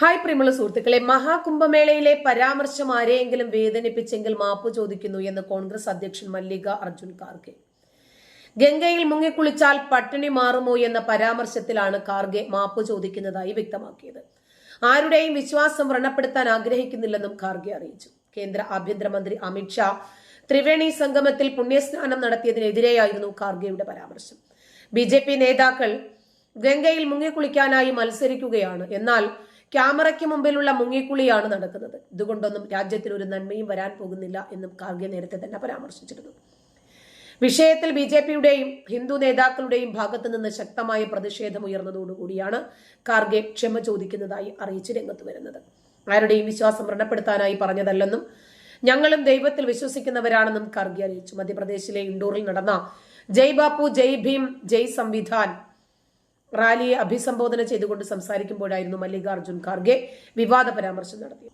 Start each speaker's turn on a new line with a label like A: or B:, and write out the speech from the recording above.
A: Hi പ്രിയമുള്ള സുഹൃത്തുക്കളെ മഹാകുംഭമേളയിലെ പരാമർശം ആരെയെങ്കിലും വേദനിപ്പിച്ചെങ്കിൽ മാപ്പ് ചോദിക്കുന്നു എന്ന് കോൺഗ്രസ് അധ്യക്ഷൻ മല്ലിക അർജുൻ ഖാർഗെ. ഗംഗയിൽ മുങ്ങിക്കുളിച്ചാൽ പട്ടിണി മാറുമോ എന്ന പരാമർശത്തിലാണ് ഖാർഗെ മാപ്പ് ചോദിക്കുന്നതായി വ്യക്തമാക്കിയത്. ആരുടെയും വിശ്വാസം വ്രണപ്പെടുത്താൻ ആഗ്രഹിക്കുന്നില്ലെന്നും ഖാർഗെ അറിയിച്ചു. കേന്ദ്ര ആഭ്യന്തരമന്ത്രി അമിത്ഷാ ത്രിവേണി സംഗമത്തിൽ പുണ്യസ്നാനം നടത്തിയതിനെതിരെയായിരുന്നു ഖാർഗെയുടെ പരാമർശം. ബി നേതാക്കൾ ഗംഗയിൽ മുങ്ങിക്കുളിക്കാനായി മത്സരിക്കുകയാണ്. എന്നാൽ ക്യാമറയ്ക്ക് മുമ്പിലുള്ള മുങ്ങിക്കുളിയാണ് നടക്കുന്നത്. ഇതുകൊണ്ടൊന്നും രാജ്യത്തിന് ഒരു നന്മയും വരാൻ പോകുന്നില്ല എന്നും കാർഗെ നേരത്തെ തന്നെ പരാമർശിച്ചിരുന്നു. വിഷയത്തിൽ ബി ജെ പിയുടെയും ഹിന്ദു നേതാക്കളുടെയും ഭാഗത്തു നിന്ന് ശക്തമായ പ്രതിഷേധം ഉയർന്നതോടുകൂടിയാണ് കാർഗെ ക്ഷമ ചോദിക്കുന്നതായി അറിയിച്ച് രംഗത്ത് വരുന്നത്. ആരുടെയും വിശ്വാസം വ്രണപ്പെടുത്താനായി പറഞ്ഞതല്ലെന്നും ഞങ്ങളും ദൈവത്തിൽ വിശ്വസിക്കുന്നവരാണെന്നും കാർഗെ അറിയിച്ചു. മധ്യപ്രദേശിലെ ഇൻഡോറിൽ നടന്ന ജയ് ബാപ്പു ജയ് ഭീം ജയ് സംവിധാൻ റാലിയെ അഭിസംബോധന ചെയ്തുകൊണ്ട് സംസാരിക്കുമ്പോഴായിരുന്നു മല്ലികാർജുൻ ഖാർഗെ വിവാദ പരാമർശം നടത്തിയത്.